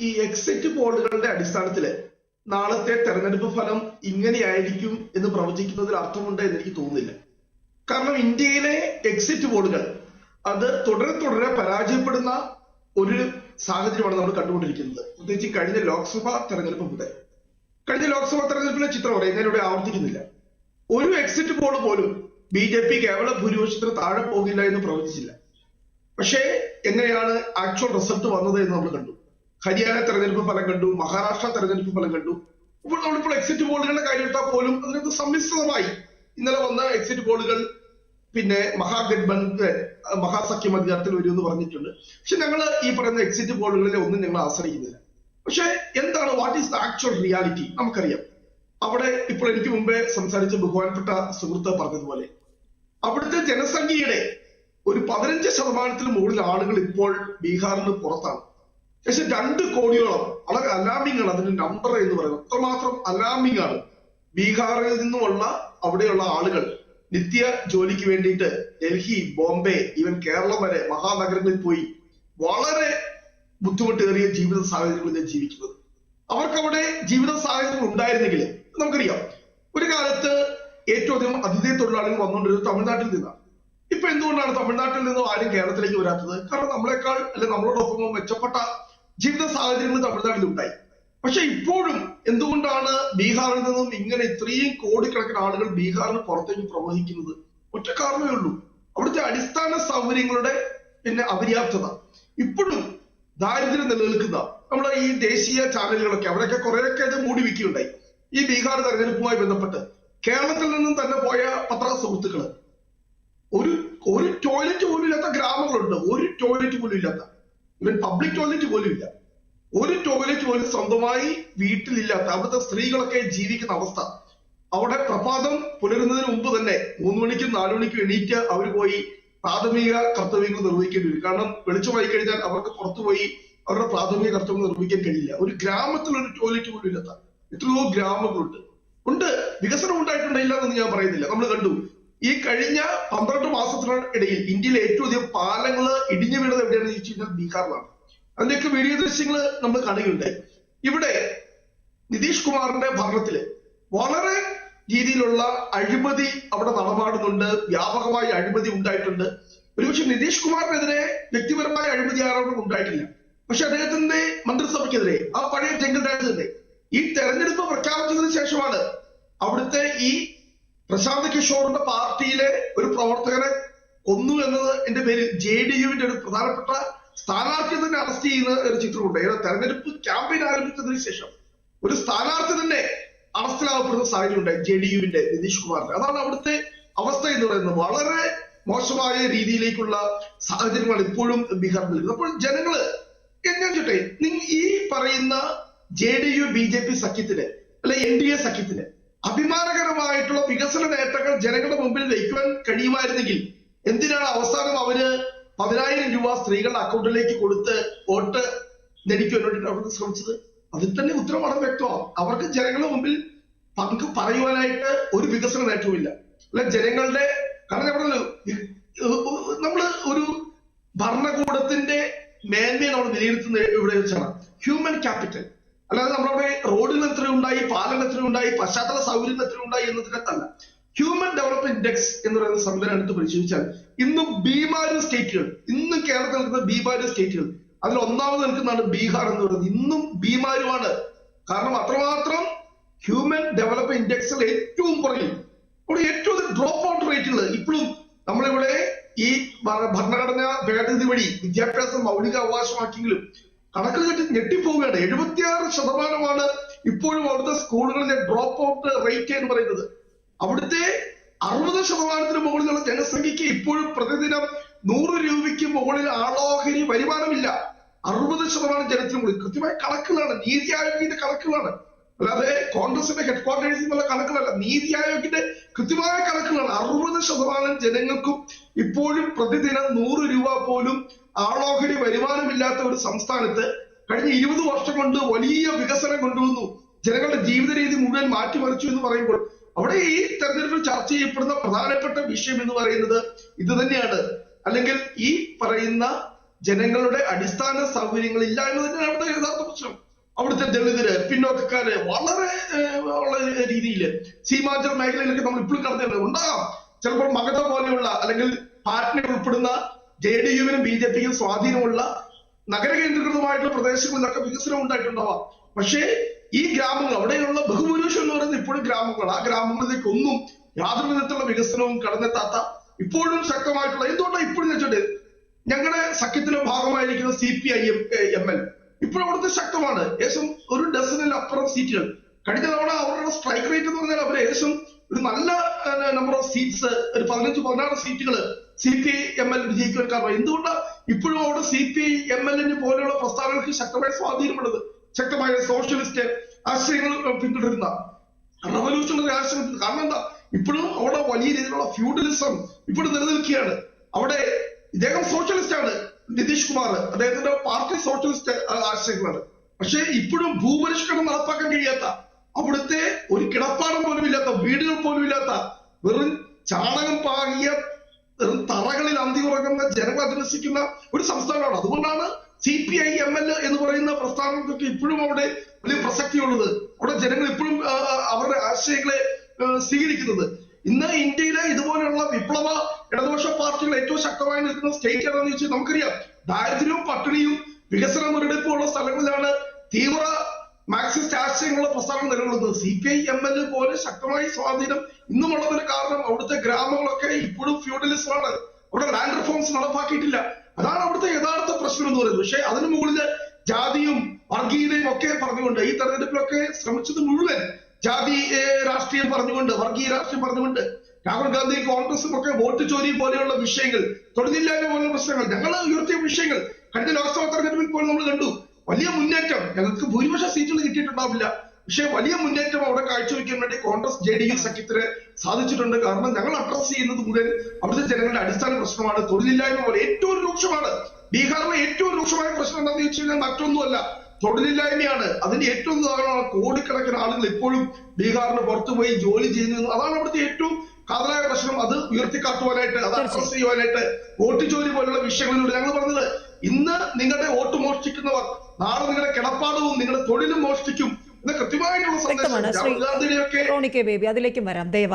ഈ എക്സിറ്റ് പോളുകളുടെ അടിസ്ഥാനത്തിൽ നാളത്തെ തെരഞ്ഞെടുപ്പ് ഫലം ഇങ്ങനെയായിരിക്കും എന്ന് പ്രവചിക്കുന്നതിൽ അർത്ഥമുണ്ട് എന്ന് എനിക്ക് തോന്നുന്നില്ല. കാരണം ഇന്ത്യയിലെ എക്സിറ്റ് പോളുകൾ അത് തുടരെ തുടരെ പരാജയപ്പെടുന്ന ഒരു സാഹചര്യമാണ് നമ്മൾ കണ്ടുകൊണ്ടിരിക്കുന്നത്. പ്രത്യേകിച്ച് കഴിഞ്ഞ ലോക്സഭാ തെരഞ്ഞെടുപ്പ് മുതൽ. കഴിഞ്ഞ ലോക്സഭാ തെരഞ്ഞെടുപ്പിലെ ചിത്രം പറയും ഞാനിവിടെ ആവർത്തിക്കുന്നില്ല. ഒരു എക്സിറ്റ് പോൾ പോലും ബി ജെ പി കേവല ഭൂരിപക്ഷത്തിന് താഴെ പോകില്ല എന്ന് പ്രവചിച്ചില്ല. പക്ഷേ എങ്ങനെയാണ് ആക്ച്വൽ റിസൾട്ട് വന്നത് എന്ന് നമ്മൾ കണ്ടു. ഹരിയാന തെരഞ്ഞെടുപ്പ് ഫലം കണ്ടു മഹാരാഷ്ട്ര തെരഞ്ഞെടുപ്പ് ഫലം കണ്ടു. ഇപ്പോൾ നമ്മളിപ്പോൾ എക്സിറ്റ് പോളുകളുടെ കാര്യം എടുത്താൽ പോലും അതിനകത്ത് സമ്മിശ്രമായി ഇന്നലെ വന്ന എക്സിറ്റ് പോളുകൾ പിന്നെ മഹാഗഡ്ബന്ധ് മഹാസഖ്യം അധികാരത്തിൽ വരും എന്ന് പറഞ്ഞിട്ടുണ്ട്. പക്ഷെ ഞങ്ങൾ ഈ പറയുന്ന എക്സിറ്റ് പോളുകളിലെ ഒന്നും ഞങ്ങൾ ആശ്രയിക്കുന്നില്ല. പക്ഷെ എന്താണ് what is the actual reality നമുക്കറിയാം. അവിടെ ഇപ്പോൾ എനിക്ക് മുമ്പേ സംസാരിച്ച ബഹുമാനപ്പെട്ട സുഹൃത്ത് പറഞ്ഞതുപോലെ അവിടുത്തെ ജനസംഖ്യയുടെ ഒരു പതിനഞ്ച് ശതമാനത്തിന് മുകളിൽ ആളുകൾ ഇപ്പോൾ ബീഹാറിന് പുറത്താണ്. പക്ഷെ രണ്ട് കോടിയോളം വളരെ അലാമിംഗ് ആണ് അതിന്റെ നമ്പർ എന്ന് പറയുന്നത് അത്രമാത്രം അലാമിംഗ് ആണ് ബീഹാറിൽ നിന്നുമുള്ള അവിടെയുള്ള ആളുകൾ നിത്യ ജോലിക്ക് വേണ്ടിയിട്ട് ഡൽഹി ബോംബെ ഈവൻ കേരളം വരെ മഹാനഗരങ്ങളിൽ പോയി വളരെ ബുദ്ധിമുട്ടേറിയ ജീവിത സാഹചര്യങ്ങളിൽ ജീവിക്കുന്നത്. അവർക്ക് അവിടെ ജീവിത സാഹചര്യങ്ങൾ ഉണ്ടായിരുന്നെങ്കിൽ നമുക്കറിയാം. ഒരു കാലത്ത് ഏറ്റവും അധികം അതിഥി തൊഴിലാളികൾ വന്നുകൊണ്ടിരുന്നത് തമിഴ്നാട്ടിൽ നിന്നാണ്. ഇപ്പൊ എന്തുകൊണ്ടാണ് തമിഴ്നാട്ടിൽ നിന്നും ആരും കേരളത്തിലേക്ക് വരാത്തത്? കാരണം നമ്മളെക്കാൾ അല്ലെ നമ്മളോടൊപ്പം മെച്ചപ്പെട്ട ജീവിത സാഹചര്യങ്ങൾ തമിഴ്നാട്ടിൽ ഉണ്ടായി. പക്ഷെ ഇപ്പോഴും എന്തുകൊണ്ടാണ് ബീഹാറിൽ നിന്നും ഇങ്ങനെ ഇത്രയും കോടിക്കണക്കിന് ആളുകൾ ബീഹാറിന് പുറത്തേക്ക് പ്രവഹിക്കുന്നത്? ഒറ്റ കാരണമേ ഉള്ളൂ. അവിടുത്തെ അടിസ്ഥാന സൗകര്യങ്ങളുടെ പിന്നെ അപര്യാപ്തത. ഇപ്പോഴും ദാരിദ്ര്യം നിലനിൽക്കുന്ന നമ്മുടെ ഈ ദേശീയ ചാനലുകളൊക്കെ അവിടെയൊക്കെ കുറെയൊക്കെ അത് മൂടി വെക്കുകയുണ്ടായി. ഈ ബീഹാർ തെരഞ്ഞെടുപ്പുമായി ബന്ധപ്പെട്ട് കേരളത്തിൽ നിന്നും തന്നെ പോയ പത്ര സുഹൃത്തുക്കൾ. ഒരു ഒരു ടോയ്ലറ്റ് പോലും ഇല്ലാത്ത ഗ്രാമങ്ങളുണ്ട്. ഒരു ടോയ്ലറ്റ് പോലും ഇല്ലാത്ത. ഇവൻ പബ്ലിക് ടോയ്ലറ്റ് പോലും ഇല്ല. ഒരു ടോയ്ലറ്റ് പോലും സ്വന്തമായി വീട്ടിലില്ലാത്ത അവിടുത്തെ സ്ത്രീകളൊക്കെ ജീവിക്കുന്ന അവസ്ഥ. അവിടെ പ്രഭാതം പുലരുന്നതിന് മുമ്പ് തന്നെ മൂന്ന് മണിക്കും നാലു മണിക്കും എണീറ്റ് അവർ പോയി പ്രാഥമിക കർത്തവ്യങ്ങൾ നിർവഹിക്കേണ്ടി വരും. കാരണം വെളിച്ചമായി കഴിഞ്ഞാൽ അവർക്ക് പുറത്തുപോയി അവരുടെ പ്രാഥമിക കർത്തവ്യങ്ങൾ നിർവഹിക്കാൻ കഴിയില്ല. ഒരു ഗ്രാമത്തിൽ ഒരു ടോയ്ലറ്റ് പോലും ഇല്ലാത്ത എത്രയോ ഗ്രാമങ്ങളുണ്ട്. ഉണ്ട്. വികസനം ഉണ്ടായിട്ടുണ്ടില്ല എന്ന് ഞാൻ പറയുന്നില്ല. നമ്മൾ കണ്ടു. ഈ കഴിഞ്ഞ പന്ത്രണ്ട് മാസത്തിനിടയിൽ ഇന്ത്യയിൽ ഏറ്റവും അധികം പാലങ്ങൾ ഇടിഞ്ഞു വീണത് എവിടെയാണെന്ന് ചോദിച്ചു കഴിഞ്ഞാൽ ബീഹാറിലാണ്. അതിന്റെയൊക്കെ വീഡിയോ ദൃശ്യങ്ങൾ നമ്മൾ കാണുകയുണ്ട് ഇവിടെ നിതീഷ് കുമാറിന്റെ ഭരണത്തിൽ വളരെ രീതിയിലുള്ള അഴിമതി അവിടെ നടപാടുന്നുണ്ട് വ്യാപകമായ അഴിമതി ഉണ്ടായിട്ടുണ്ട്. ഒരുപക്ഷെ നിതീഷ് കുമാറിനെതിരെ വ്യക്തിപരമായ അഴിമതി ആരോപണം ഉണ്ടായിട്ടില്ല. പക്ഷെ അദ്ദേഹത്തിന്റെ മന്ത്രിസഭയ്ക്കെതിരെ ആ പഴയ ജംഗിൾ രാജ് ഈ തെരഞ്ഞെടുപ്പ് പ്രഖ്യാപിച്ചതിന് ശേഷമാണ് അവിടുത്തെ ഈ പ്രശാന്ത് കിഷോറിന്റെ പാർട്ടിയിലെ ഒരു പ്രവർത്തകനെ കൊന്നു എന്നത് എന്റെ പേര് ജെ ഡി യുവിന്റെ ഒരു പ്രധാനപ്പെട്ട സ്ഥാനാർത്ഥി തന്നെ അറസ്റ്റ് ചെയ്യുന്ന ഒരു ചിത്രമുണ്ട്. ഏതാ തെരഞ്ഞെടുപ്പ് ക്യാമ്പയിൻ ആരംഭിച്ചതിന് ശേഷം ഒരു സ്ഥാനാർത്ഥി തന്നെ അറസ്റ്റിലാവപ്പെടുന്ന സാഹചര്യം ഉണ്ടായി ജെ ഡി യുവിന്റെ നിതീഷ് കുമാറിന്റെ അതാണ് അവിടുത്തെ അവസ്ഥ എന്ന് പറയുന്നത്. വളരെ മോശമായ രീതിയിലേക്കുള്ള സാഹചര്യമാണ് ഇപ്പോഴും ബീഹാറിൽ നിൽക്കുന്നത്. അപ്പോൾ ജനങ്ങൾ ഞാൻ ചോട്ടെ ഈ പറയുന്ന J D U B J P സഖ്യത്തിന് അല്ലെ എൻ ഡി എ സഖ്യത്തിന് ജനങ്ങളുടെ മുമ്പിൽ വയ്ക്കുവാൻ കഴിയുമായിരുന്നെങ്കിൽ എന്തിനാണ് അവസാനം അവർ പതിനായിരം രൂപ സ്ത്രീകളുടെ അക്കൗണ്ടിലേക്ക് കൊടുത്ത് വോട്ട് നേടിക്കുവാൻ വേണ്ടിയിട്ട് അവർക്ക് ശ്രമിച്ചത്? അതിൽ തന്നെ ഉത്തരം വളരെ വ്യക്തമാണ് അവർക്ക് ജനങ്ങളുടെ മുമ്പിൽ പങ്ക് പറയുവാനായിട്ട് ഒരു വികസന നേട്ടവുമില്ല. അല്ലെ ജനങ്ങളുടെ കാരണം പറഞ്ഞല്ലോ നമ്മൾ ഒരു ഭരണകൂടത്തിന്റെ മേന്മയെ നമ്മൾ വിലയിരുത്തുന്നത് ഇവിടെ വെച്ചാണ്. ഹ്യൂമൻ ക്യാപിറ്റൽ അല്ലാതെ നമ്മളവിടെ റോഡിന് എത്ര ഉണ്ടായി പാലം എത്ര ഉണ്ടായി പശ്ചാത്തല സൗകര്യം എത്ര ഉണ്ടായി എന്നതിനകത്തല്ല. ഹ്യൂമൻ ഡെവലപ്മെന്റ് ഇൻഡെക്സ് എന്ന് പറയുന്ന സംവിധാനം എടുത്ത് പരിശോധിച്ചാൽ ഇന്നും ബീമാര് സ്റ്റേറ്റുകൾ ഇന്നും കേരളത്തിൽ നിൽക്കുന്ന ബീമാര് സ്റ്റേറ്റുകൾ അതിൽ ഒന്നാമത് നിൽക്കുന്നതാണ് ബീഹാർ എന്ന് പറയുന്നത്. ഇന്നും ബീമാരുമാണ് കാരണം അത്രമാത്രം ഹ്യൂമൻ ഡെവലപ്മെന്റ് ഇൻഡെക്സിൽ ഏറ്റവും പുറകിൽ അവിടെ ഏറ്റവും ഡ്രോപ്പ് ഔട്ട് റേറ്റുകൾ ഇപ്പോഴും നമ്മളിവിടെ ഈ ഭരണഘടന ഭേദഗതി വഴി വിദ്യാഭ്യാസം മൗലിക അവകാശമാക്കിയെങ്കിലും കണക്കിൽ ഞെട്ടി ഞെട്ടിപ്പോവുകയാണ്. എഴുപത്തിയാറ് ശതമാനമാണ് ഇപ്പോഴും അവിടുത്തെ സ്കൂളുകളിലെ ഡ്രോപ്പ് ഔട്ട് റേറ്റ് എന്ന് പറയുന്നത്. അവിടുത്തെ അറുപത് ശതമാനത്തിന് മുകളിലുള്ള ജനസംഖ്യയ്ക്ക് ഇപ്പോഴും പ്രതിദിനം നൂറ് രൂപയ്ക്ക് മുകളിൽ ആളോഹരി വരുമാനമില്ല. അറുപത് ശതമാനം ജനത്തിന് മുകളിൽ. കൃത്യമായ കണക്കുകളാണ്. നീതി ആയോഗിന്റെ കണക്കുകളാണ്. അല്ലാതെ കോൺഗ്രസിന്റെ ഹെഡ്ക്വാർട്ടേഴ്സിൽ നിന്നുള്ള കണക്കുകളല്ല. നീതി ആയോഗിന്റെ കൃത്യമായ കണക്കുകളാണ്. അറുപത് ശതമാനം ജനങ്ങൾക്കും ഇപ്പോഴും പ്രതിദിനം നൂറ് രൂപ പോലും ആളോഹരി വരുമാനമില്ലാത്ത ഒരു സംസ്ഥാനത്ത് കഴിഞ്ഞ ഇരുപത് വർഷം കൊണ്ട് വലിയ വികസനം കൊണ്ടുവന്നു. ജനങ്ങളുടെ ജീവിത രീതി മുഴുവൻ മാറ്റിമറിച്ചു എന്ന് പറയുമ്പോൾ അവിടെ ഈ തെരഞ്ഞെടുപ്പിൽ ചർച്ച ചെയ്യപ്പെടുന്ന പ്രധാനപ്പെട്ട വിഷയം എന്ന് പറയുന്നത് ഇത് തന്നെയാണ്. അല്ലെങ്കിൽ ഈ പറയുന്ന ജനങ്ങളുടെ അടിസ്ഥാന സൗകര്യങ്ങൾ ഇല്ല എന്ന് തന്നെയാണ് അവിടുത്തെ യഥാർത്ഥ പ്രശ്നം. അവിടുത്തെ ദളിതര് പിന്നോക്കക്കാര് വളരെ ഉള്ള രീതിയിൽ സീമാചൽ മേഖലയിലൊക്കെ നമ്മൾ ഇപ്പോഴും കടന്നുണ്ട് ഉണ്ടാകാം. ചിലപ്പോൾ മഗധ പോലെയുള്ള അല്ലെങ്കിൽ പാറ്റ്ന ഉൾപ്പെടുന്ന ജെ ഡി യുവിനും ബി ജെ പിക്കും സ്വാധീനമുള്ള നഗര കേന്ദ്രീകൃതമായിട്ടുള്ള പ്രദേശങ്ങളിലൊക്കെ വികസനം ഉണ്ടായിട്ടുണ്ടാവാം. പക്ഷേ ഈ ഗ്രാമങ്ങൾ അവിടെയുള്ള ബഹുഭൂരിപക്ഷം എന്ന് പറയുന്നത് ഇപ്പോഴും ഗ്രാമങ്ങൾ ആ ഗ്രാമങ്ങളിലേക്ക് ഒന്നും യാതൊരു വിധത്തിലുള്ള വികസനവും കടന്നെത്താത്ത ഇപ്പോഴും ശക്തമായിട്ടുള്ള എന്തുകൊണ്ടാണ് ഇപ്പോഴും വെച്ചിട്ട് ഞങ്ങളുടെ സഖ്യത്തിന്റെ ഭാഗമായിരിക്കുന്ന C P I M M L ഇപ്പോഴും അവിടുത്തെ ശക്തമാണ്. ഏകദേശം ഒരു ഡസനിൽ അപ്പുറം സീറ്റുകൾ. കഴിഞ്ഞ തവണ അവരുടെ സ്ട്രൈക്ക് റേറ്റ് എന്ന് പറഞ്ഞാൽ അവർ ഏകദേശം ഒരു നല്ല നമ്പർ ഓഫ് സീറ്റ്സ് ഒരു പതിനഞ്ച് പതിനാറ് സീറ്റുകൾ സി പി എം എൽ വിജയിക്കാൻ കാരണം. എന്തുകൊണ്ടാണ് ഇപ്പോഴും അവിടെ സി പി എം എല്ലിന് പോലെയുള്ള പ്രസ്ഥാനങ്ങൾക്ക് ശക്തമായ സ്വാധീനമുള്ളത്? ശക്തമായ സോഷ്യലിസ്റ്റ് ആശയങ്ങൾ പിന്തുടരുന്ന റവല്യൂഷണറി ആശയം കാരണം എന്താ? ഇപ്പോഴും അവിടെ വലിയ രീതിയിലുള്ള ഫ്യൂഡലിസം ഇപ്പോഴും നിലനിൽക്കുകയാണ്. അവിടെ ഇദ്ദേഹം സോഷ്യലിസ്റ്റ് ആണ് നിതീഷ് കുമാർ. അദ്ദേഹത്തിന്റെ പാർട്ടി സോഷ്യലിസ്റ്റ് ആശയങ്ങളാണ്. പക്ഷെ ഇപ്പോഴും ഭൂപരിഷ്കരണം നടപ്പാക്കാൻ കഴിയാത്ത അവിടുത്തെ ഒരു കിടപ്പാടം പോലും ഇല്ലാത്ത വീടുകൾ പോലും ഇല്ലാത്ത വെറും ചാണകം പാകിയ തറകളിൽ അന്തി ഉറങ്ങുന്ന ജനങ്ങൾ അധിവസിക്കുന്ന ഒരു സംസ്ഥാനമാണ്. അതുകൊണ്ടാണ് C P I M L എന്ന് പറയുന്ന പ്രസ്ഥാനങ്ങൾക്ക് ഇപ്പോഴും അവിടെ വലിയ പ്രസക്തിയുള്ളത്. അവിടെ ജനങ്ങൾ ഇപ്പോഴും അവരുടെ ആശയങ്ങളെ സ്വീകരിക്കുന്നത്. ഇന്ന് ഇന്ത്യയിലെ ഇതുപോലെയുള്ള വിപ്ലവ ഇടതുപക്ഷ പാർട്ടികൾ ഏറ്റവും ശക്തമായി നിൽക്കുന്ന സ്റ്റേറ്റ് ഏതാണെന്ന് ചോദിച്ചാൽ നമുക്കറിയാം. ദാരിദ്ര്യവും പട്ടിണിയും വികസന മുരടിപ്പുള്ള സ്ഥലങ്ങളിലാണ് തീവ്ര മാർക്സിസ്റ്റ് ആശയങ്ങളുടെ പ്രസ്ഥാനം നിലകൊള്ളുന്നത്. C P I M L പോലെ ശക്തമായ സ്വാധീനം ഇന്നും ഉള്ളതിന് കാരണം അവിടുത്തെ ഗ്രാമങ്ങളൊക്കെ ഇപ്പോഴും ഫ്യൂഡലിസമാണ്. അവിടെ ലാൻഡ് റിഫോംസ് നടപ്പാക്കിയിട്ടില്ല. അതാണ് അവിടുത്തെ യഥാർത്ഥ പ്രശ്നം എന്ന് പറയുന്നത്. പക്ഷേ അതിനു മുകളിൽ ജാതിയും വർഗീയതയും ഒക്കെ പറഞ്ഞുകൊണ്ട് ഈ തെരഞ്ഞെടുപ്പിലൊക്കെ ശ്രമിച്ചത് മുഴുവൻ ജാതി രാഷ്ട്രീയം പറഞ്ഞുകൊണ്ട് വർഗീയ രാഷ്ട്രീയം പറഞ്ഞുകൊണ്ട് രാഹുൽ ഗാന്ധി കോൺഗ്രസും ഒക്കെ വോട്ട് ചോരി പോലെയുള്ള വിഷയങ്ങൾ തൊഴിലില്ലായ്മ പോലുള്ള പ്രശ്നങ്ങൾ ഞങ്ങൾ ഉയർത്തിയ വിഷയങ്ങൾ കഴിഞ്ഞ ലോക്സഭാ തെരഞ്ഞെടുപ്പിൽ പോലും നമ്മൾ കണ്ടു. വലിയ മുന്നേറ്റം. ഞങ്ങൾക്ക് ഭൂരിപക്ഷ സീറ്റുകൾ കിട്ടിയിട്ടുണ്ടാവില്ല. പക്ഷേ വലിയ മുന്നേറ്റം അവിടെ കാഴ്ചവെക്കാൻ വേണ്ടി കോൺഗ്രസ് ജെ ഡി യു സഖ്യത്തിന് സാധിച്ചിട്ടുണ്ട്. കാരണം ഞങ്ങൾ അഡ്രസ് ചെയ്യുന്നത് മുഴുവൻ അവിടുത്തെ ജനങ്ങളുടെ അടിസ്ഥാന പ്രശ്നമാണ്. തൊഴിലില്ലായ്മ പോലെ ഏറ്റവും രൂക്ഷമാണ്. ബീഹാറിലെ ഏറ്റവും രൂക്ഷമായ പ്രശ്നം എന്താണെന്ന് ചോദിച്ചു കഴിഞ്ഞാൽ മറ്റൊന്നുമല്ല. തൊഴിലില്ലായ്മയാണ്. അതിന്റെ ഏറ്റവും ഉദാഹരണമാണ് കോടിക്കണക്കിന് ആളുകൾ ഇപ്പോഴും ബീഹാറിന് പുറത്തുപോയി ജോലി ചെയ്യുന്നു അതാണ് അവിടുത്തെ ഏറ്റവും കാതലായ പ്രശ്നം. അത് ഉയർത്തിക്കാട്ടുവാനായിട്ട് അത് അഡ്രസ് ചെയ്യുവാനായിട്ട് വോട്ട് ജോലി പോലുള്ള വിഷയങ്ങളിലൂടെ ഞങ്ങൾ പറഞ്ഞത് ഇന്ന് നിങ്ങളുടെ വോട്ട് മോഷ്ടിക്കുന്നവർ നാളെ നിങ്ങളുടെ കിടപ്പാടവും നിങ്ങളുടെ തൊഴിലും മോഷ്ടിക്കും. കൃത്യമായിട്ടുള്ള സന്ദേശം രാഹുൽ ഗാന്ധിയുടെയൊക്കെ അതിലേക്കും വരാം. ദയവായി.